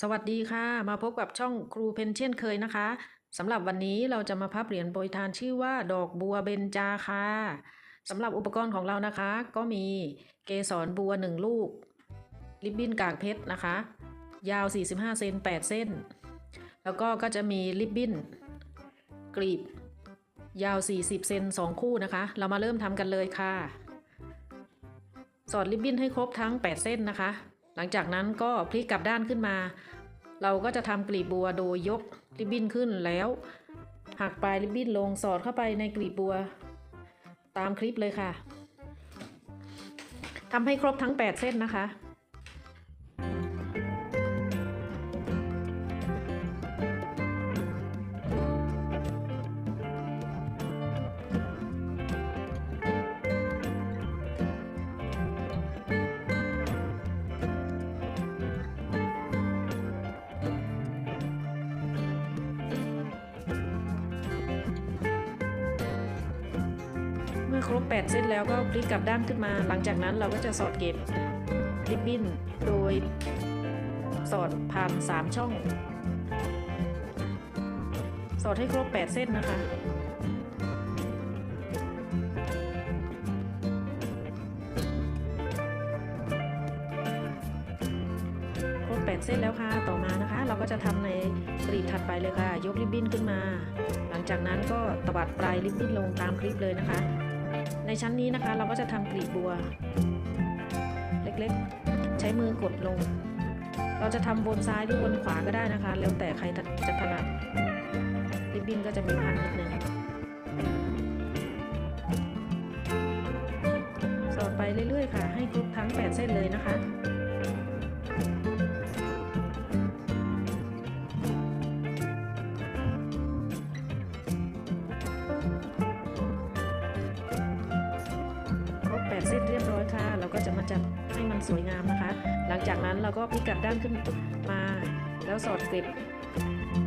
สวัสดีค่ะ มาพบกับช่องครูเพนเช่นเคยนะคะสำหรับวันนี้เราจะมาพับเหรียญโปรยทานชื่อว่าดอกบัวเบญจาค่ะสำหรับอุปกรณ์ของเรานะคะ ก็มีเกสรบัว 1 ลูก ริบบิ้นกากเพชรนะคะ ยาว 45 เซน8 เส้น แล้วก็ก็จะมีริบบิ้นกรีบ ยาว 40 เซน2 คู่นะคะ เรามาเริ่มทำกันเลยค่ะ สอดริบบิ้นให้ครบทั้ง 8 เส้นนะคะ ลังจากนั้นก็พลิกกลับด้านขึ้นมา เราก็จะทำกลีบบัวโดยยกริบบิ้นขึ้นแล้ว หักปลายริบบิ้นลงสอดเข้าไปในกลีบบัว ตามคลิปเลยค่ะทำให้ครบทั้ง 8 เส้นนะคะ 8 เส้นแล้วก็พลิกกลับด้านขึ้นมา หลังจากนั้นเราก็จะสอดเก็บริบบิ้นโดยสอดผ่าน 3 ช่อง สอดให้ครบ 8 เส้นนะคะครบ8เส้นแล้วค่ะ ต่อมานะคะ เราก็จะทำในกรีบถัดไปเลยค่ะ ยกริบบิ้นขึ้นมา หลังจากนั้นก็ตวัดปลายริบบิ้นลงตามคลิปเลยนะคะ ในชั้นนี้นะคะเราก็จะทำกลีบบัว เล็กๆ ใช้มือกดลง เราจะทำบนซ้ายหรือบนขวาก็ได้นะคะ แล้วแต่ใครจะถนัดริบบิ้นก็จะมีพันนิดนึงสอดไปเรื่อยๆค่ะ ให้ครบทั้ง 8 เส้นเลยนะคะ สวยงามนะคะ หลังจากนั้นเราก็พลิกกลับด้านขึ้นมา แล้วสอดเก็บ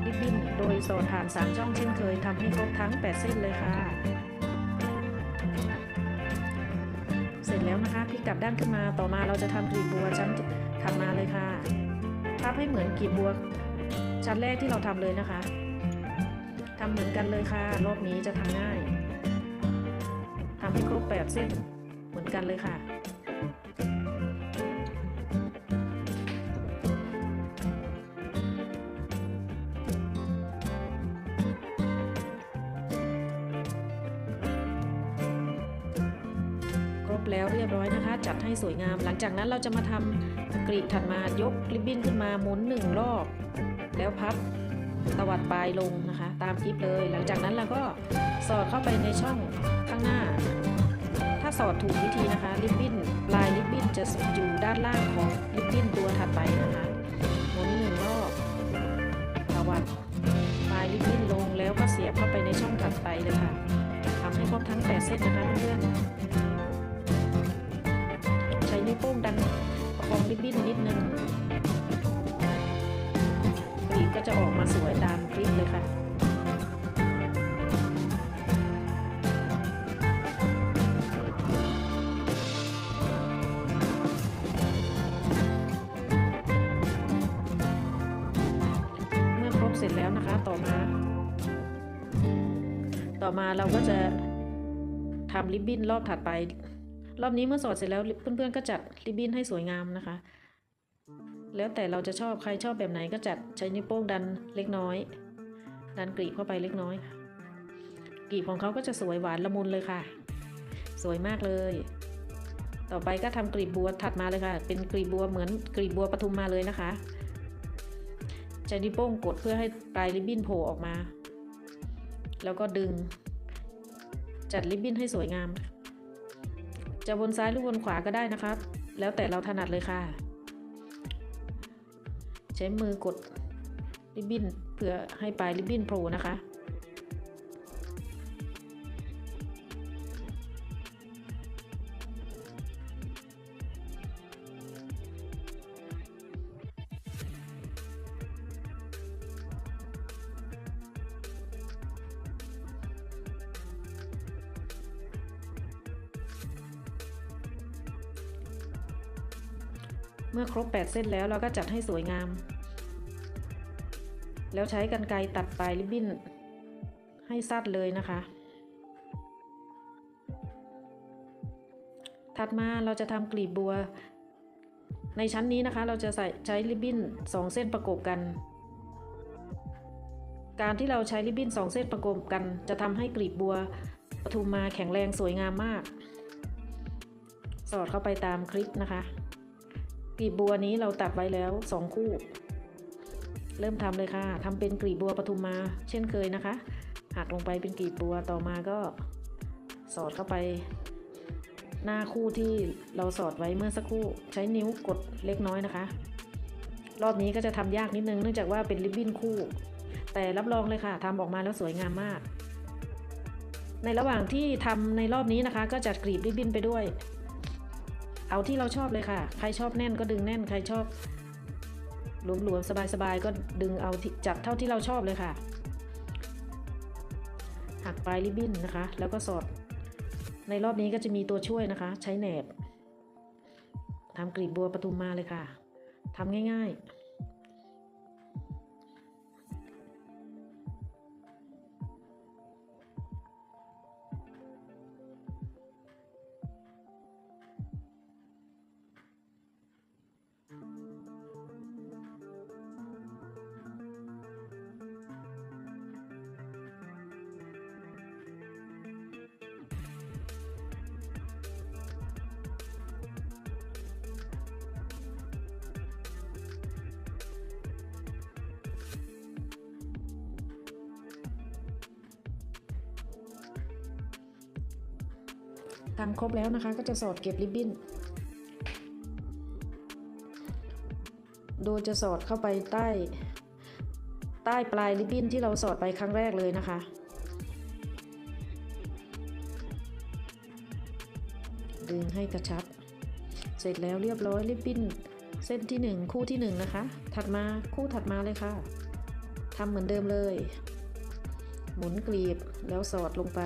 ริบบิ้นโดยสอดผ่าน3ช่องเช่นเคยทำให้ครบทั้ง 8 เส้นเลยค่ะ เสร็จแล้วนะคะพลิกกลับด้านขึ้นมาต่อมาเราจะทำกลีบบัวชั้นทำมาเลยค่ะพับให้เหมือนกลีบบัวชั้นแรกที่เราทำเลยนะคะทำเหมือนกันเลยค่ะ รอบนี้จะทำง่ายทำให้ครบ 8 เส้นเหมือนกันเลยค่ะ จัดให้สวยงาม หลังจากนั้นเราจะมาทำกรีถัดมายกริบบิ้นขึ้นมาหมุนหนึ่งรอบ แล้วพับตวัดปลายลงนะคะ ตามคลิปเลย หลังจากนั้นเราก็สอดเข้าไปในช่องข้างหน้า ถ้าสอดถูกวิธีนะคะริบบิ้น ปลายริบบิ้นจะอยู่ด้านล่างของริบบิ้นตัวถัดไป จะออกมาสวยตามคลิปเลยค่ะเมื่อครบเสร็จแล้วนะคะต่อมา ต่อมาเราก็จะทำริบบิ้นรอบถัดไป รอบนี้เมื่อสอดเสร็จแล้วเพื่อนๆก็จัดริบบิ้นให้สวยงามนะคะ แล้วแต่เราจะชอบใครชอบแบบไหนก็จัดใช้นิ้วโป้งดันเล็กน้อย ดันกรีบเข้าไปเล็กน้อย กรีบของเขาก็จะสวยหวานละมุนเลยค่ะ สวยมากเลย ต่อไปก็ทำกรีบบัวถัดมาเลยค่ะ เป็นกรีบบัวเหมือนกรีบบัวปทุมมาเลยนะคะใช้นิ้วโป้งกดเพื่อให้ปลายริบบิ้นโผล่ออกมา แล้วก็ดึง จัดริบบิ้นให้สวยงาม จะบนซ้ายหรือบนขวาก็ได้นะครับ แล้วแต่เราถนัดเลยค่ะ ช้มือกดริบบิ้นเพื่อให้ปลายริบบิ้นโผล่นะคะ เมื่อครบ 8 เส้นแล้วเราก็จัดให้สวยงาม แล้วใช้กรรไกรตัดปลายริบบิ้น ให้สั้นเลยนะคะ ถัดมาเราจะทำกลีบบัว ในชั้นนี้นะคะเราจะใส่ใช้ริบบิ้นสองเส้นประกบกัน การที่เราใช้ริบบิ้นสองเส้นประกบกัน จะทำให้กลีบบัวปทุมมาแข็งแรงสวยงามมาก สอดเข้าไปตามคลิปนะคะ กลีบบัวนี้เราตัดไว้แล้วสองคู่ เริ่มทำเลยค่ะทำเป็นกลีบบัวปทุมมา เช่นเคยนะคะหักลงไปเป็นกลีบบัวต่อมาก็สอดเข้าไป หน้าคู่ที่เราสอดไว้เมื่อสักครู่ ใช้นิ้วกดเล็กน้อยนะคะ รอบนี้ก็จะทำยากนิดนึงเนื่องจากว่าเป็นริบบิ้นคู่ แต่รับรองเลยค่ะทำออกมาแล้วสวยงามมาก ในระหว่างที่ทำในรอบนี้นะคะ ก็จัดกรีบริบบิ้นไปด้วย เอาที่เราชอบเลยค่ะ ใครชอบแน่นก็ดึงแน่น ใครชอบหลวมๆสบายๆก็ดึงเอาจับเท่าที่เราชอบเลยค่ะ หักปลายริบบิ้นนะคะ แล้วก็สอด ในรอบนี้ก็จะมีตัวช่วยนะคะ ใช้แหนบทำกลีบบัวปทุมมาเลยค่ะทำง่าย ๆ ทำครบแล้วนะคะก็จะสอดเก็บริบบิ้น โดยจะสอดเข้าไปใต้ ใต้ปลายริบบิ้นที่เราสอดไปครั้งแรกเลยนะคะ ดึงให้กระชับ เสร็จแล้วเรียบร้อยริบบิ้นเส้นที่ 1 คู่ที่ 1 นะคะ ถัดมาคู่ถัดมาเลยค่ะ ทำเหมือนเดิมเลย หมุนกลีบแล้วสอดลงไป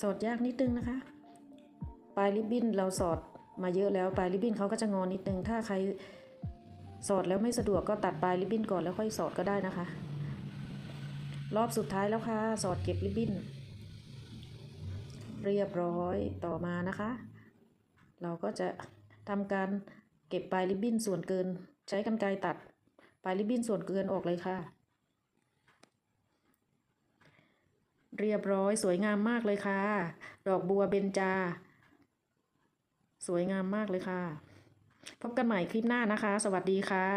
สอดยากนิดนึงนะคะ ปลายริบบิ้นเราสอดมาเยอะแล้วปลายริบบิ้นเขาก็จะงอนนิดนึง ถ้าใครสอดแล้วไม่สะดวกก็ตัดปลายริบบิ้นก่อนแล้วค่อยสอดก็ได้นะคะ รอบสุดท้ายแล้วค่ะ สอดเก็บริบบิ้น เรียบร้อยต่อมานะคะ เราก็จะทำการเก็บปลายริบบิ้นส่วนเกิน ใช้กรรไกรตัดปลายริบบิ้นส่วนเกินออกเลยค่ะ เรียบร้อยสวยงามมากเลยค่ะ ดอกบัวเบญจา สวยงามมากเลยค่ะ พบกันใหม่คลิปหน้านะคะ สวัสดีค่ะ